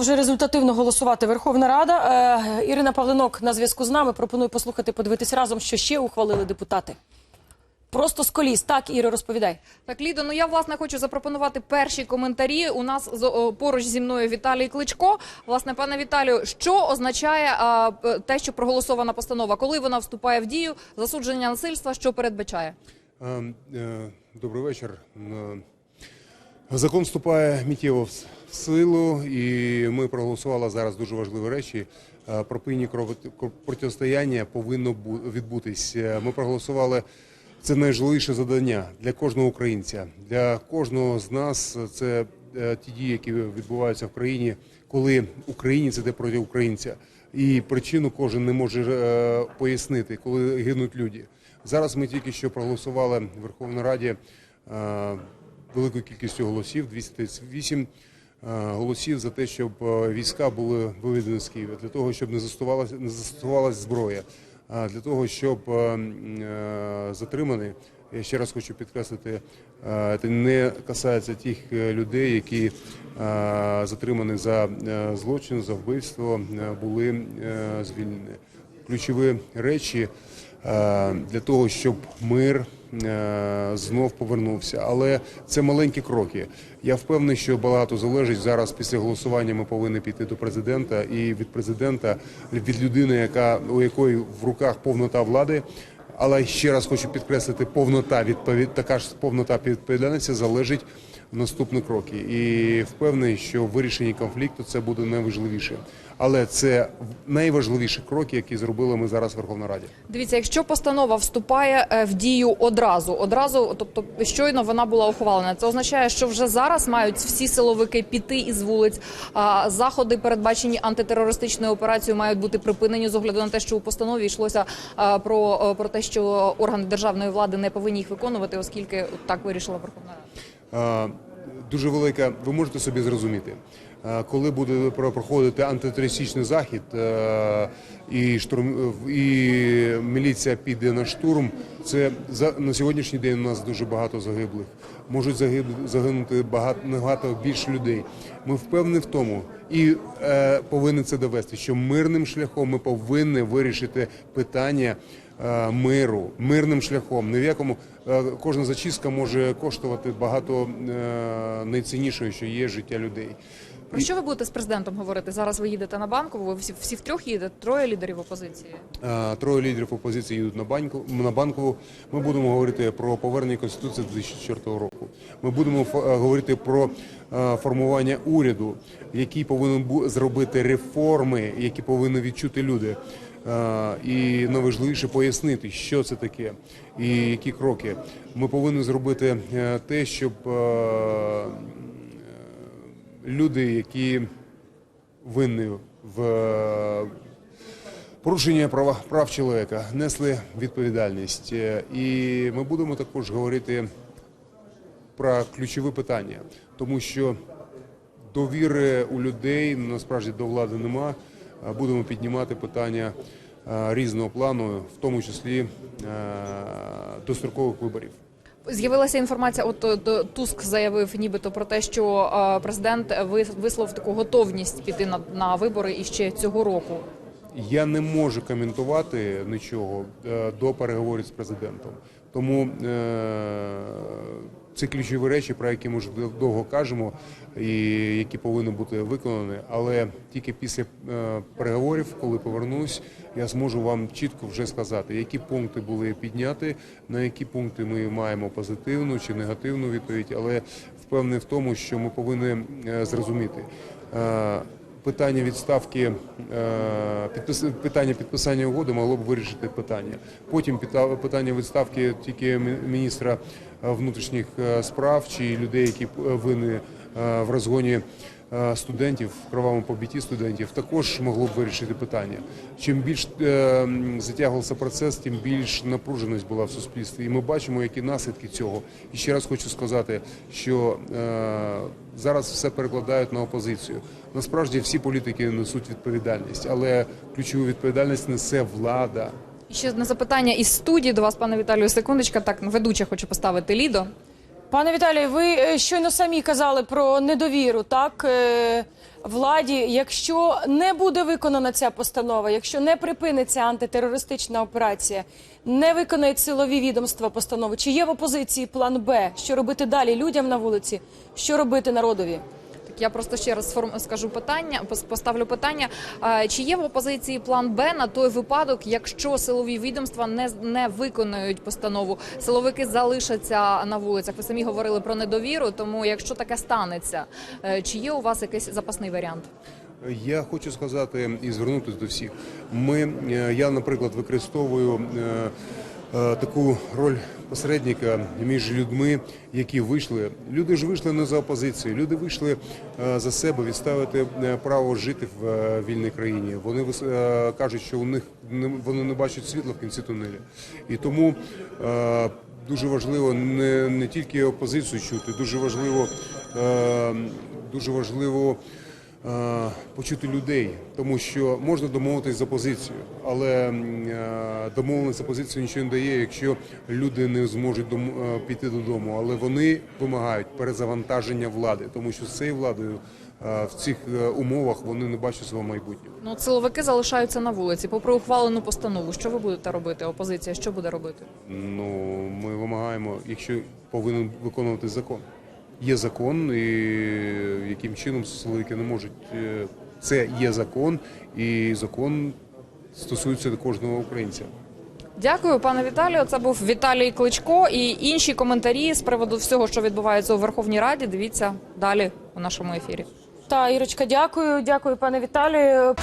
продовжує результативно голосувати Верховна Рада. Е, Ірина Павленок на зв'язку з нами. Пропоную послухати, подивитись разом, що ще ухвалили депутати. Просто з коліс. Так, Іро, розповідай. Так, Лідо, ну я власне хочу запропонувати перші коментарі. У нас поруч зі мною Віталій Кличко. Власне, пане Віталію, що означає а, те, що проголосована постанова? Коли вона вступає в дію? Засудження насильства, що передбачає? Е, е, Добрий вечір. Закон вступає миттєво в силу, і ми проголосували зараз дуже важливі речі. Е, Припинення протистояння повинно бу- відбутись. Е, Ми проголосували. Це найважливіше завдання для кожного українця, для кожного з нас. Це е, ті дії, які відбуваються в країні, коли українець іде проти українця, і причину кожен не може пояснити, коли гинуть люди. Зараз ми тільки що проголосували в Верховній Раді великою кількістю голосів 238 е, голосів за те, щоб е, війська були виведені з Києва, для того, щоб не застосувалася не застосувалася зброя, для того, щоб е, затримані. Я ще раз хочу підкреслити, це не касається тих людей, які затримані за злочин, за вбивство, були звільнені. Ключові речі для того, щоб мир знов повернувся. Але це маленькі кроки. Я впевнений, що багато залежить зараз. Після голосування ми повинні піти до президента і від президента, від людини, яка у якої в руках повнота влади. Але ще раз хочу підкреслити, повнота відповідь, така ж повнота відповідальності залежить в наступні кроки. І впевнений, що вирішення конфлікту це буде найважливіше. Але це найважливіші кроки, які зробили ми зараз в Верховній Раді. Дивіться, якщо постанова вступає е, в дію одразу, одразу, тобто щойно вона була ухвалена, це означає, що вже зараз мають всі силовики піти із вулиць. А заходи, передбачені антитерористичною операцією, мають бути припинені з огляду на те, що у постанові йшлося про, е, про те, що органи державної влади не повинні їх виконувати, оскільки так вирішила Верховна Рада. Дуже велика, ви можете собі зрозуміти, коли буде про- проходити антитерористичний захід і штурм і міліція піде на штурм. Це за на сьогоднішній день у нас дуже багато загиблих. Можуть загинути багато набагато більше людей. Ми впевнені в тому і е, повинні це довести, що мирним шляхом ми повинні вирішити питання миру, мирним шляхом. Ні в якому е, кожна зачистка може коштувати багато е, найціннішого, що є життя людей. Про що ви будете з президентом говорити? Зараз ви їдете на банку. Ви всі, всі втрьох їдете, троє лідерів опозиції. Е, Троє лідерів опозиції їдуть на банку на банкову. Ми будемо говорити про повернення конституції 2004 року. Ми будемо е, говорити про е, формування уряду, який повинен зробити реформи, які повинні відчути люди. Е, І найважливіше пояснити, що це таке і які кроки. Ми повинні зробити е, те, щоб е, люди, які винні в порушення права прав чоловіка, несли відповідальність. І ми будемо також говорити про ключові питання, тому що довіри у людей насправді до влади нема. Будемо піднімати питання е, різного плану, в тому числі е, дострокових виборів. З'явилася інформація. От е, Туск заявив, нібито про те, що президент ви- висловив таку готовність піти на, на вибори іще цього року. Я не можу коментувати нічого е, до переговорів з президентом. Тому е, це ключові речі, про які ми вже довго кажемо, і які повинні бути виконані. Але тільки після е, переговорів, коли повернусь, я зможу вам чітко вже сказати, які пункти були підняті, на які пункти ми маємо позитивну чи негативну відповідь. Але впевнений в тому, що ми повинні зрозуміти. Питання відставки е, питання підписання угоди могло б вирішити питання. Потім питання відставки тільки міністра е, внутрішніх е, справ чи людей, які винні в розгоні студентів, в кровавому побитті студентів, також могло б вирішити питання. Чим більш е, затягувався процес, тим більш напруженість була в суспільстві. І ми бачимо, які наслідки цього. І ще раз хочу сказати, що е, зараз все перекладають на опозицію. Насправді всі політики несуть відповідальність, але ключову відповідальність несе влада. І ще на запитання із студії до вас, пане Віталію, секундочка. Так, ведуча хочу поставити Лідо. Пане Віталій, ви е, щойно самі казали про недовіру, так е, владі. Якщо не буде виконана ця постанова, якщо не припиниться антитерористична операція, не виконають силові відомства постанови, чи є в опозиції план Б? Що робити далі людям на вулиці? Що робити народові? Я просто ще раз скажу питання, поставлю питання. Чи є в опозиції план Б на той випадок, якщо силові відомства не, не виконують постанову? Силовики залишаться на вулицях. Ви самі говорили про недовіру, тому якщо таке станеться, е, чи є у вас якийсь запасний варіант? Я хочу сказати і звернутися до всіх. Ми, е, я, наприклад, використовую е, таку роль посередника між людьми, які вийшли. Люди ж вийшли не за опозицію, люди вийшли е, за себе відставити е, право жити в е, вільній країні. Вони кажуть, що у них вони не бачать світла в кінці тунелі. І тому дуже важливо не, не тільки опозицію чути, дуже важливо, е, дуже важливо почути людей, тому що можна домовитись за позицію, але е, домовленість за позицію нічого не дає, якщо люди не зможуть е, піти додому. Але вони вимагають перезавантаження влади, тому що з цією владою е, в цих е, умовах вони не бачать свого майбутнього. Ну, силовики залишаються на вулиці, попри ухвалену постанову. Що ви будете робити? Опозиція що буде робити? Ну ми вимагаємо, якщо повинен виконувати закон. Є закон, і яким чином силовики не можуть. е, Це є закон, і закон стосується кожного українця. Дякую, пане Віталію. Це був Віталій Кличко. І інші коментарі з приводу всього, що відбувається у Верховній Раді. Дивіться далі у нашому ефірі. Та Ірочка, дякую, дякую, пане Віталію.